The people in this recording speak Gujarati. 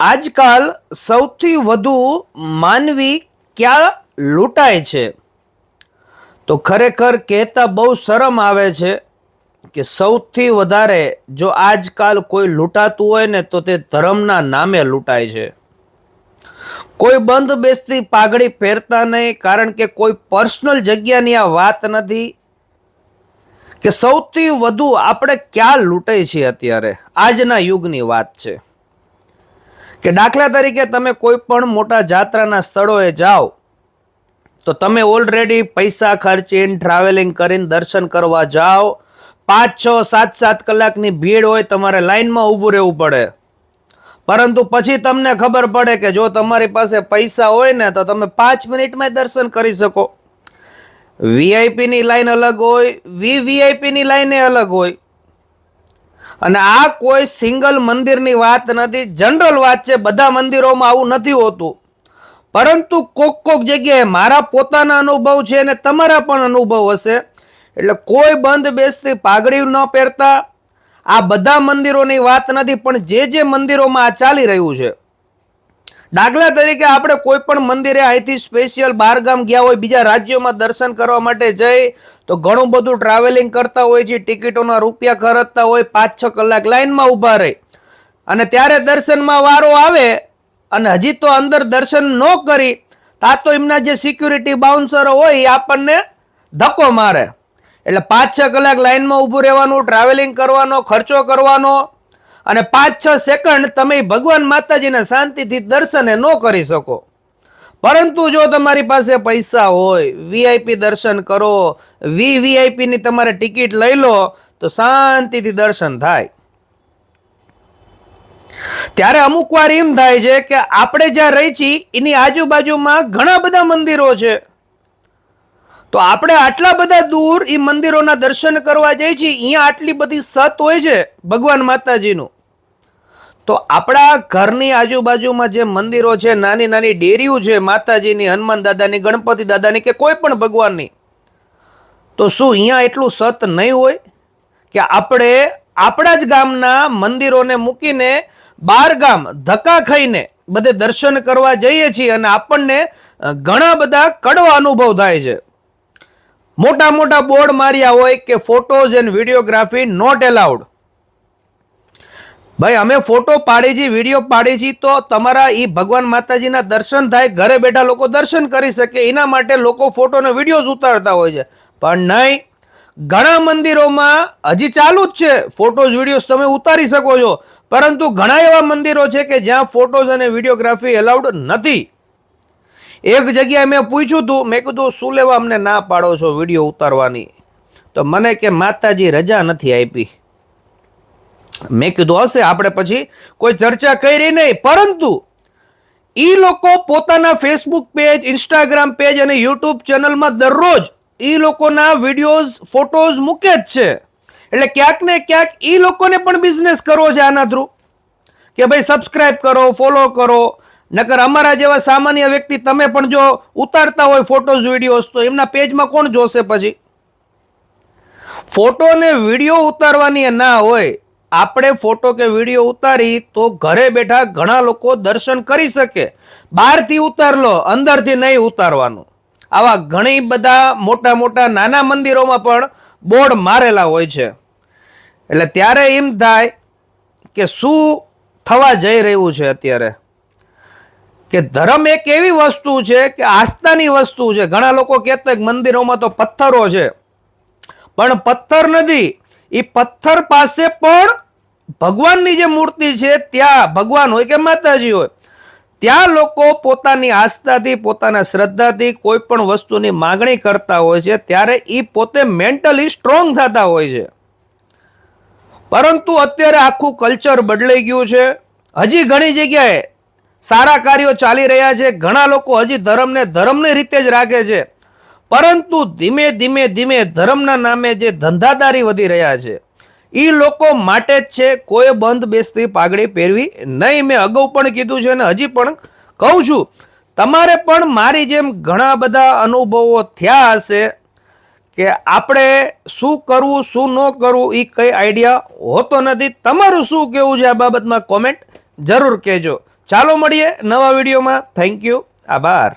આજકાલ સૌથી વધુ માનવી ક્યાં લૂંટાય છે? તો ખરેખર કહેતા બહુ શરમ આવે છે કે સૌથી વધારે જો આજકાલ કોઈ લૂંટાતું હોય ને તો તે ધર્મના નામે લૂંટાય છે. કોઈ બંધ બેસતી પાઘડી પહેરતા નહીં કારણ કે કોઈ પર્સનલ જગ્યાની આ વાત નથી કે સૌથી વધુ આપણે ક્યાં લૂંટાય છીએ અત્યારે? આજના યુગની વાત છે. કે દાખલા તરીકે તમે કોઈ પણ મોટા જાત્રાના સ્થળોએ જાઓ, તો તમે ઓલરેડી પૈસા ખર્ચીને ટ્રાવેલિંગ કરીને દર્શન કરવા જાઓ. પાંચ, છ, સાત સાત કલાકની ભીડ હોય તમારે લાઈનમાં ઊભું રહેવું પડે. પરંતુ પછી તમને ખબર પડે કે જો તમારી પાસે પૈસા હોય ને, તો તમે પાંચ મિનિટમાં દર્શન કરી શકો. વીઆઈપીની લાઈન અલગ હોય વીવીઆઈપીની લાઈને અલગ હોય. અને આ કોઈ સિંગલ મંદિરની વાત નથી. જનરલ વાત છે, બધા મંદિરોમાં આવું નથી હોતું. પરંતુ કોક કોક જગ્યાએ મારા પોતાના અનુભવ છે અને તમારા પણ અનુભવ હશે. એટલે કોઈ બંધ બેસતી પાઘડી ન પહેરતા. આ બધા મંદિરોની વાત નથી, પણ જે જે મંદિરોમાં આ ચાલી રહ્યું છે દાખલા તરીકે આપણે કોઈ પણ મંદિરે અહીંથી સ્પેશિયલ બહારગામ ગયા હોય, બીજા રાજ્યોમાં દર્શન કરવા માટે જઈ, તો ઘણું બધું ટ્રાવેલિંગ કરતા હોય છે, ટિકિટોના રૂપિયા ખર્ચતા હોય પાંચ છ કલાક લાઇનમાં ઊભા રહે. અને ત્યારે દર્શનમાં વારો આવે અને હજી તો અંદર દર્શન ન કરી, તા તો એમના જે સિક્યુરિટી બાઉન્સરો હોય એ આપણને ધક્કો મારે. એટલે પાંચ છ કલાક લાઇનમાં ઊભું રહેવાનું ટ્રાવેલિંગ કરવાનો, ખર્ચો કરવાનો અને પાંચ છ સેકન્ડ તમે ભગવાન માતાજીના શાંતિથી દર્શને ન કરી શકો. પરંતુ જો તમારી પાસે પૈસા હોય વીઆઈપી દર્શન કરો, વી વીઆઈપીની તમારે ટિકિટ લઈ લો, તો શાંતિથી દર્શન થાય. ત્યારે અમુક વાર એમ થાય છે કે આપણે જ્યાં રહી છીએ એની આજુબાજુમાં ઘણા બધા મંદિરો છે. તો આપણે આટલા બધા દૂર એ મંદિરોના દર્શન કરવા જઈએ છીએ અહીંયા આટલી બધી સત હોય છે ભગવાન માતાજીનું. તો આપણા ઘરની આજુબાજુમાં જે મંદિરો છે, નાની નાની ડેરીઓ છે, માતાજીની, હનુમાન દાદાની, ગણપતિ દાદાની કે કોઈ પણ ભગવાનની, તો શું અહીંયા એટલું સત નહીં હોય કે આપણે આપણા જ ગામના મંદિરોને મૂકીને બાર ગામ ધક્કા ખાઈને બધે દર્શન કરવા જઈએ છીએ અને આપણને ઘણા બધા કડવા અનુભવ થાય છે. મોટા મોટા બોર્ડ માર્યા હોય કે photos and videography not allowed. ભાઈ, અમે ફોટો પાડી છીએ વીડિયો પાડી છીએ તો તમારા એ ભગવાન માતાજીના દર્શન થાય, ઘરે બેઠા લોકો દર્શન કરી શકે, એના માટે લોકો ફોટો અને વિડીયોઝ ઉતારતા હોય છે. પણ નહીં, ઘણા મંદિરોમાં હજી ચાલુ જ છે ફોટોઝ વિડીયોઝ તમે ઉતારી શકો છો. પરંતુ ઘણા એવા મંદિરો છે કે જ્યાં ફોટોઝ અને વિડીયોગ્રાફી એલાઉડ નથી. એક જગ્યાએ મેં પૂછ્યું હતું મેં કીધું, શું લેવા અમને ના પાડો છો વીડિયો ઉતારવાની? તો મને કે, માતાજી રજા નથી આપી. મેં કીધું, હશે, આપણે પછી કોઈ ચર્ચા કરી નહીં. પરંતુ એ લોકો પોતાના ફેસબુક પેજ ઇન્સ્ટાગ્રામ પેજ અને યુટ્યુબ ચેનલમાં દરરોજ એ લોકોના વિડીયોઝ ફોટોઝ મૂકે જ છે. એટલે ક્યાંક ને ક્યાંક એ લોકોને પણ બિઝનેસ કરવો છે આના થ્રુ કે ભાઈ સબસ્ક્રાઇબ કરો ફોલો કરો. નકર અમારા જેવા સામાન્ય વ્યક્તિ તમે પણ જો ઉતારતા હોય ફોટોઝ વિડીયોઝ તો એમના પેજમાં કોણ જોશે પછી? ફોટો ને વીડિયો ઉતારવાની ના હોય આપણે ફોટો કે વીડિયો ઉતારી તો ઘરે બેઠા ઘણા લોકો દર્શન કરી શકે. બહારથી ઉતાર લો, અંદરથી નહીં ઉતારવાનું. આવા ઘણી બધા મોટા મોટા નાના મંદિરોમાં પણ બોર્ડ મારેલા હોય છે. એટલે ત્યારે એમ થાય કે શું થવા જઈ રહ્યું છે અત્યારે? કે ધર્મ એક એવી વસ્તુ છે કે આસ્થાની વસ્તુ છે. ઘણા લોકો કહેતા મંદિરોમાં તો પથ્થરો છે. પણ પથ્થર નથી. એ પથ્થર પાસે પણ ભગવાનની જે મૂર્તિ છે, ત્યાં ભગવાન હોય કે માતાજી હોય, ત્યાં લોકો પોતાની આસ્થાથી, પોતાના શ્રદ્ધાથી કોઈ પણ વસ્તુની માગણી કરતા હોય છે, ત્યારે એ પોતે મેન્ટલી સ્ટ્રોંગ થતા હોય છે. પરંતુ અત્યારે આખું કલ્ચર બદલાઈ ગયું છે. હજી ઘણી જગ્યાએ સારા કાર્યો ચાલી રહ્યા છે. ઘણા લોકો હજી ધર્મને ધર્મની રીતે જ રાખે છે. પરંતુ ધીમે ધીમે ધીમે ધર્મના નામે જે ધંધાદારી વધી રહ્યા છે એ લોકો માટે જ છે, કોઈ બંધ બેસતી પાઘડી પહેરવી નહીં. મેં અગાઉ પણ કીધું છે અને હજી પણ કહું છું, તમારે પણ મારી જેમ ઘણા બધા અનુભવો થયા હશે કે આપણે શું કરવું, શું ન કરવું એ કંઈ આઈડિયા હોતો નથી. તમારું શું કહેવું છે આ બાબતમાં? કોમેન્ટ જરૂર કહેજો. ચાલો મળીએ નવા વિડીયોમાં. થેન્ક યુ આભાર.